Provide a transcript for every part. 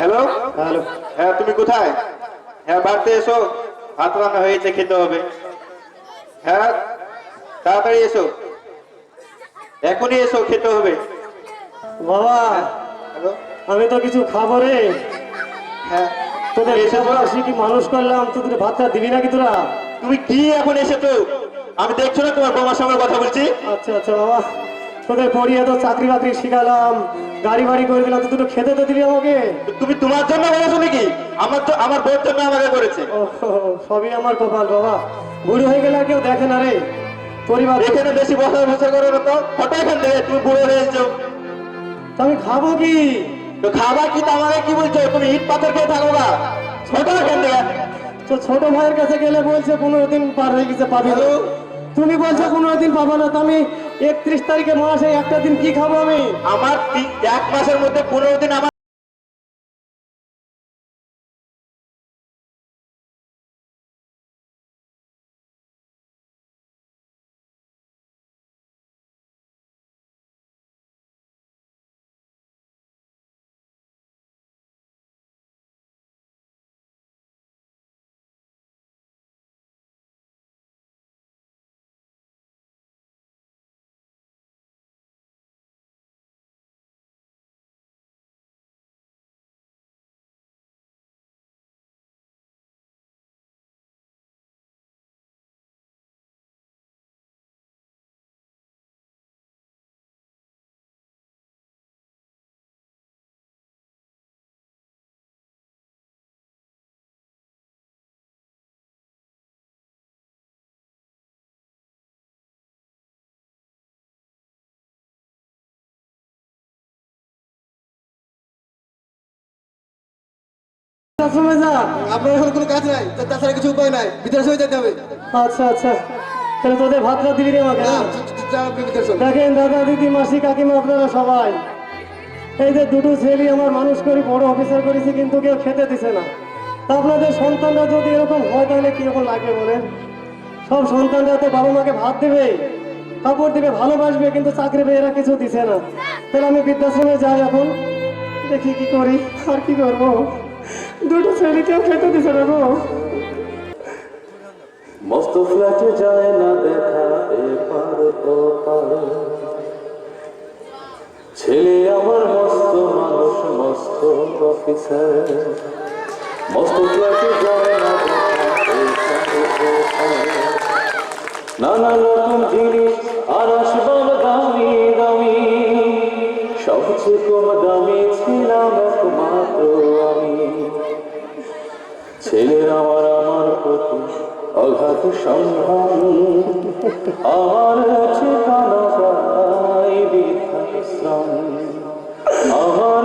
Hello hello হ্যাঁ তুমি কোথায়? হ্যাঁ বাড়িতে এসো। ভাত রান্না হয়েছে খেতে হবে। হ্যাঁ তাড়াতাড়ি এসো। এখনই এসো খেতে হবে। বাবা হ্যালো আমি তো কিছু খাব রে। হ্যাঁ। তোদের এসেছ? লেখাপড়া শিখি মানুষ করলাম? তোদের ভাতটা দিবি নাকি তোরা? তুমি কি এখন এসেছ? আমি দেখছ না তোমার বাবার সঙ্গে কথা বলছি? আচ্ছা আচ্ছা বাবা। তোদের পড়িয়ে তো চাকরি বাকরি শিখালাম গাড়ি বাড়ি করে দিলাম তো দুটো খেতে তো দিলি আমাকে। তুমি তোমার জন্য বলেছ নাকি? আমার তো আমার বউর জন্য আমাকে করেছে। ও সবই আমার কপাল বাবা। বুড়ো হয়ে গেলে আর কেউ দেখে না রে। পরিবার এখানে বেশি বসা বসা করো না তো। হঠাৎ এখান থেকে তুমি বুড়ো হয়েছো তো আমি খাব কি? তো খাবার কি? তো আমাকে কি বলছো? তুমি ইট পাথর খেয়ে থাকো না হঠাৎ এখান থেকে। তো ছোট ভাইয়ের কাছে গেলে বলছে পনেরো দিন পার হয়ে গেছে পাবি না। তুমি বলছো পনেরো দিন পাবো না আমি একত্রিশ তারিখে মাসে একটা দিন কি খাব আমি? আমার এক মাসের মধ্যে পনেরো দিন আমার আশ্রমে যা আপনার এখন কোনো কাজ নাই তাছাড়া কিছু উপায় নাই বিদ্যালয় যেতে হবে। আচ্ছা আচ্ছা। তাহলে তোদের ভাতটা দিবি রে আমাকে। দেখেন দাদা দিদি মাসি কাকিমা আপনারা সবাই। এই যে দুটো ছেলে আমার মানুষ করি বড় অফিসার করেছি কিন্তু কেউ খেতে দিছে না। তা আপনাদের সন্তানরা যদি এরকম হয় তাহলে কীরকম লাগবে বলেন? সব সন্তানরা তো বাবা মাকে ভাত দেবে কাপড় দিবে ভালোবাসবে কিন্তু চাকরি পেয়ে এরা কিছু দিছে না। তাহলে আমি বৃদ্ধাশ্রমে যাই এখন দেখি কি করি আর কি করব। দুটো ছেলে কেউ খেতে দিছে না গো। মস্ত ফ্ল্যাটে যায় না দেখা এপার ওপার ছেলে আমার মস্ত মানুষ, মস্ত অফিসার মস্ত ফ্ল্যাটে যায় না নানা রকম জিনিস, আর আসবাব দামি দামি। সবচেয়ে কম দামি ছিলাম একমাত্র ছেলের আমার আমার প্রতি অঘাত সংগ্রাম। আমার ঠিকানা পাই বৃদ্ধাশ্রম আমার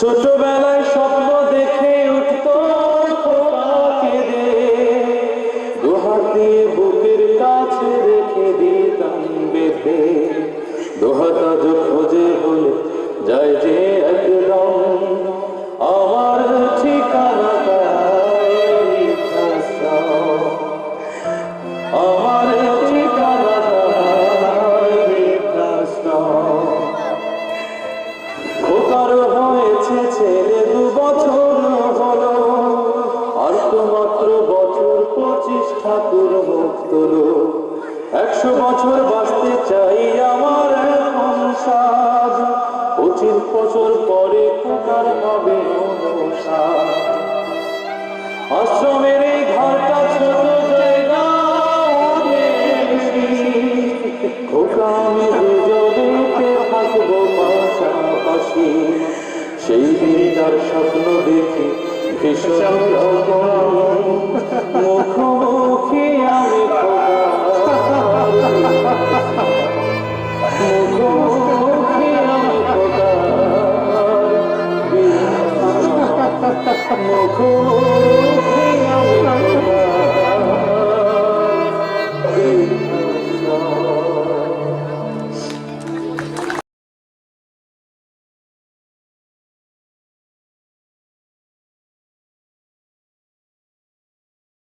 ছোট ছেলে দু বছর হলো আর মাত্র বছর পঁচিশ ঠাকুর মুখ একশো বছর বাঁচতে চাই আমার এখন সাজ পঁচিশ বছর পরে খোকার হবে আশ্রমের এই ঘরটা ছোট জায়গা। খোকা আমি দুজনেতে থাকব দিনটার স্বপ্ন দেখি ভীষণ মুখোমুখি আমি মুখোমুখি আমি মুখোমুখি